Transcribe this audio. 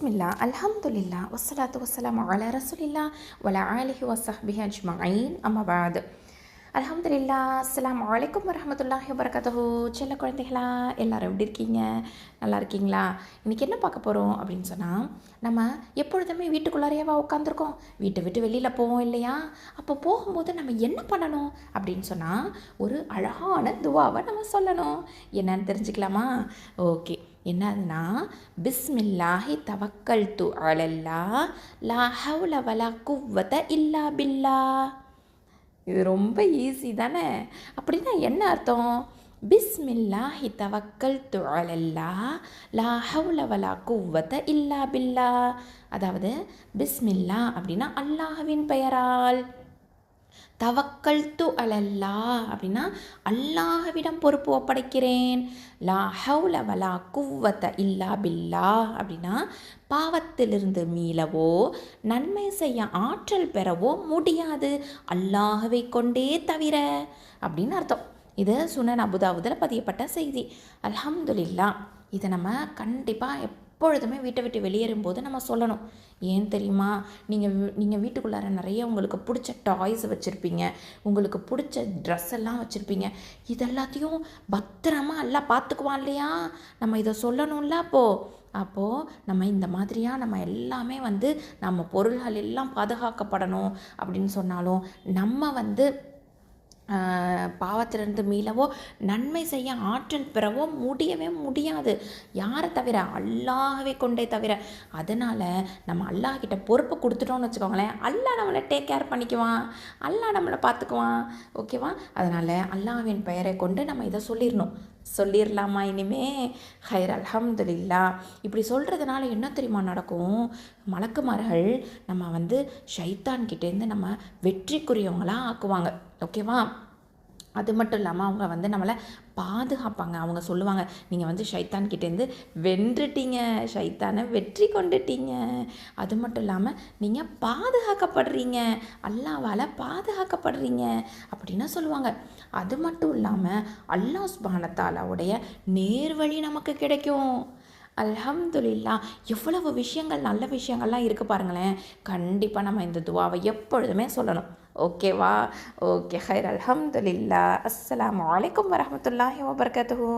பிஸ்மில்லா அல்ஹம்துலில்லா வசலாத்து வசலாம் அலா ரசூலில்லா வலா ஆலிஹி வசஹ்பி அஜ்மாயின் அம்மாபாத் பாத் அல்ஹம்துலில்லா அஸ்ஸலாமு அலைக்கும் வரஹ்மத்துல்லாஹி வபரகாத்துஹு செல்ல குழந்தைகளா எல்லாரும் எப்படி இருக்கீங்க? நல்லா இருக்கீங்களா? இன்றைக்கி என்ன பார்க்க போகிறோம் அப்படின்னு சொன்னால் நம்ம எப்பொழுதுமே வீட்டுக்குள்ளாரையவா உட்காந்துருக்கோம் வீட்டை விட்டு வெளியில் போவோம் இல்லையா? அப்போ போகும்போது நம்ம என்ன பண்ணணும் அப்படின்னு சொன்னால் ஒரு அழகான துவாவை நம்ம சொல்லணும். என்னன்னு தெரிஞ்சுக்கலாமா? ஓகே. என்னதுன்னா பிஸ்மில்லாஹி தவக்கல் து அலல்லா லா ஹவுல வலா குவ்வத இல்லா பில்லா. இது ரொம்ப ஈஸி தானே? அப்படின்னா என்ன அர்த்தம்? பிஸ்மில்லாஹி தவக்கல் து அலல்லா லா ஹவுல வலா குவ்வத இல்லா பில்லா. அதாவது பிஸ்மில்லா அப்படின்னா அல்லாஹ்வின் பெயரால். தவக்கல் து அலல்லா அப்படின்னா அல்லாஹவிடம் பொறுப்பு ஒப்படைக்கிறேன். லா ஹவுல வலா குவ்வத்த இல்லா பில்லா அப்படின்னா பாவத்திலிருந்து மீளவோ நன்மை செய்ய ஆற்றல் பெறவோ முடியாது. அல்லாஹவை கொண்டே தவிர அப்படின்னு அர்த்தம். இது சுனன் அபுதாபுதில் பதியப்பட்ட செய்தி. அலமதுல்லா இதை நம்ம கண்டிப்பாக எப்பொழுதுமே வீட்டை விட்டு வெளியேறும்போது நம்ம சொல்லணும். ஏன் தெரியுமா? நீங்கள் நீங்கள் வீட்டுக்குள்ளார நிறைய உங்களுக்கு பிடிச்ச டாய்ஸ் வச்சுருப்பீங்க. உங்களுக்கு பிடிச்ச ட்ரெஸ் எல்லாம் வச்சுருப்பீங்க. இதெல்லாத்தையும் பத்திரமா எல்லாம் பார்த்துக்குவான் இல்லையா? நம்ம இதை சொல்லணும்ல அப்போது அப்போது நம்ம இந்த மாதிரியாக நம்ம எல்லாமே வந்து நம்ம பொருள்கள் எல்லாம் பாதுகாக்கப்படணும் அப்படின்னு சொன்னாலும் நம்ம வந்து பாவத்திலிருந்து மீளவோ நன்மை செய்ய ஆற்றல் பெறவோ முடியவே முடியாது. யாரை தவிர? அல்லாஹவே கொண்டே தவிர. அதனால் நம்ம அல்லாஹ்கிட்ட பொறுப்பு கொடுத்துட்டோம்னு வச்சுக்கோங்களேன். அல்லாஹ் நம்மளை டேக் கேர் பண்ணிக்குவான். அல்லாஹ் நம்மளை பார்த்துக்குவான். ஓகேவா அதனால் அல்லாஹ்வின் பெயரை கொண்டு நம்ம இதை சொல்லிடணும். சொல்லிடலாமா இனிமே ஹைர் அல்ஹம்துலில்லா. இப்படி சொல்கிறதுனால என்ன தெரியுமா நடக்கும்? மலக்குமார்கள் நம்ம வந்து ஷைத்தான்கிட்டேருந்து நம்ம வெற்றிக்குரியவங்களாக ஆக்குவாங்க. ஓகேவா? அது மட்டும் இல்லாமல் அவங்க வந்து நம்மளை பாதுகாப்பாங்க. அவங்க சொல்லுவாங்க நீங்கள் வந்து ஷைத்தான்கிட்டேருந்து வென்றுட்டீங்க. ஷைத்தானை வெற்றி கொண்டுட்டீங்க. அது மட்டும் இல்லாமல் நீங்கள் பாதுகாக்கப்படுறீங்க. அல்லாவால் பாதுகாக்கப்படுறீங்க. அப்படின்னு சொல்லுவாங்க. அது மட்டும் இல்லாமல் அல்லாஹ் சுபானத்தாலாவுடைய நேர்வழி நமக்கு கிடைக்கும். அல்ஹம்துலில்லா எவ்வளவு விஷயங்கள் நல்ல விஷயங்கள்லாம் இருக்குது பாருங்களேன். கண்டிப்பாக நம்ம இந்த துவாவை எப்பொழுதுமே சொல்லணும். ஓகேவா ஓகே ஹைர். அல்ஹம்துலில்லா அஸ்லாம் வலைக்கம் வரமத்துல்லாஹி வபர்கத்துஹூ.